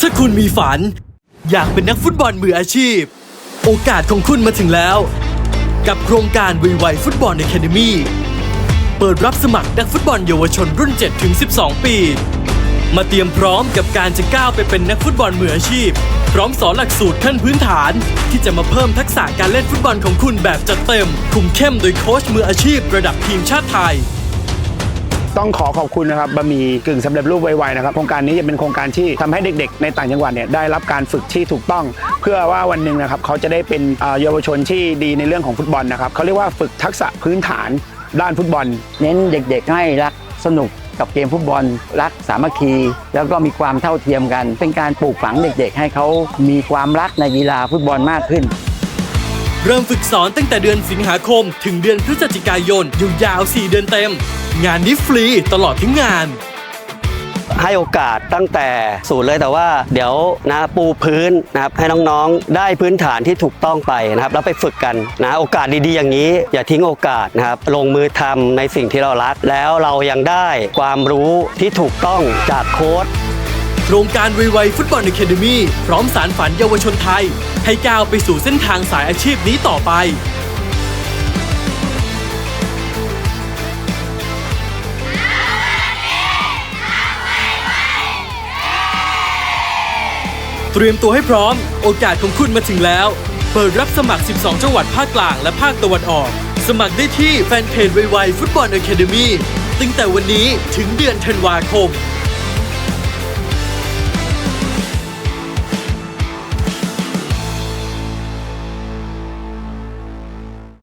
ถ้าคุณมีฝัน อยากเป็นนักฟุตบอลมืออาชีพ โอกาสของคุณมาถึงแล้ว กับโครงการวีไวฟุตบอล a ค a เดมีเปิดรับสมัครนักฟุตบอลเยาวชนรุ่น 7-12 ปี มาเตรียมพร้อมกับการจะก้าวไปเป็นนักฟุตบอลมืออาชีพ พร้อมสอนหลักสูตรขั้นพื้นฐาน ที่จะมาเพิ่มทักษะการเล่นฟุตบอลของคุณแบบจัดเต็ม คุมเข้มโดยโค้ชมืออาชีพระดับทีมชาติไทย ต้องขอขอบคุณนะครับบะหมี่กึ่งสำเร็จรูปไวๆนะครับโครงการนี้จะเป็นโครงการที่ทำให้เด็กๆ ในต่างจังหวัดเนี่ยได้รับการฝึกที่ถูกต้อง เพื่อว่าวันหนึ่งนะครับเขาจะได้เป็นเยาวชนที่ดีในเรื่องของฟุตบอลนะครับเขาเรียกว่าฝึกทักษะพื้นฐานด้านฟุตบอล เน้นเด็กๆให้รักสนุกกับเกมฟุตบอลรักสามัคคี แล้วก็มีความเท่าเทียมกัน เป็นการปลูกฝังเด็กๆ ให้เขามีความรักในกีฬาฟุตบอลมากขึ้น เริ่มฝึกสอนตั้งแต่เดือนสิงหาคม ถึงเดือนพฤศจิกายนยาวๆ4 เดือนเต็ม งานนี้ฟรีตลอดทั้งงานให้โอกาสตั้งแต่ศูนย์เลยแต่ว่าเดี๋ยวนะปูพื้นนะครับให้น้องๆ ได้พื้นฐานที่ถูกต้องไปนะครับแล้วไปฝึกกันนะโอกาสดีๆอย่างนี้ อย่าทิ้งโอกาสนะครับลงมือทำในสิ่งที่เรารักแล้วเรายังได้ความรู้ที่ถูกต้องจากโค้ช โครงการวีไวฟุตบอล a ค a เดมีพร้อมสารฝันเยาวชนไทย ให้ก้าวไปสู่เส้นทางสายอาชีพนี้ต่อไปเตรียมตัวให้พร้อม โอกาสของคุณมาถึงแล้ว เปิดรับสมัคร 12 จังหวัดภาคกลางและภาคตะวันออก สมัครได้ที่แฟนเพจไวๆฟุตบอล a ค a เดมีตั้งแต่วันนี้ถึงเดือนธันวาคม